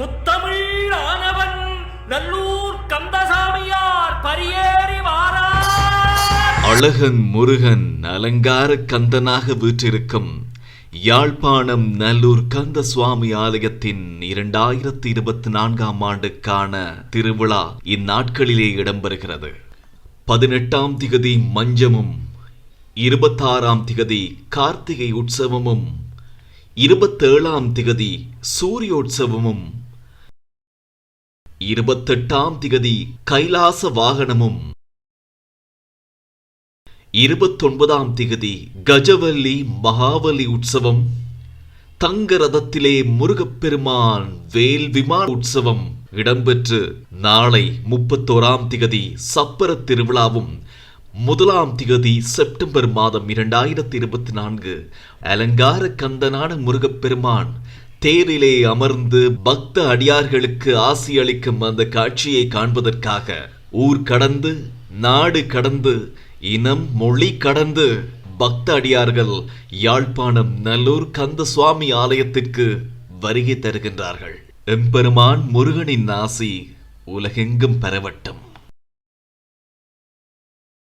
முத்தமிழ் ஆனவன் நல்லூர் கந்தசாமியார் பரியேறி அழகன் முருகன் அலங்கார கந்தனாக வீற்றிருக்கும் யாழ்ப்பாணம் நல்லூர் கந்த சுவாமி ஆலயத்தின் இரண்டாயிரத்தி இருபத்தி நான்காம் ஆண்டுக்கான திருவிழா இந்நாட்களிலே இடம்பெறுகிறது. பதினெட்டாம் திகதி மஞ்சமும் இருபத்தாறாம் திகதி கார்த்திகை உற்சவமும் இருபத்தேழாம் திகதி சூரியோற்சவமும் இருபத்தெட்டாம் திகதி கைலாச வாகனமும். இருபத்தொன்பதாம் திகதி கஜவல்லி மகாவலி உற்சவம். தங்க ரதத்திலே முருகப்பெருமான் வேல் விமான உற்சவம் இடம்பெற்று நாளை முப்பத்தோராம் திகதி சப்பர திருவிழாவும் முதலாம் திகதி செப்டம்பர் மாதம் இரண்டாயிரத்தி இருபத்தி நான்கு. அலங்கார கந்தனான முருகப்பெருமான் தேரிலே அமர்ந்து பக்த அடியார்களுக்கு ஆசி அளிக்கும் அந்த காட்சியை காண்பதற்காக ஊர் கடந்து நாடு கடந்து இனம் மொழி கடந்து பக்த அடியார்கள் யாழ்ப்பாணம் நல்லூர் கந்த சுவாமி ஆலயத்திற்கு வருகை தருகின்றார்கள். எம்பெருமான் முருகனின் ஆசி உலகெங்கும் பெறவட்டும்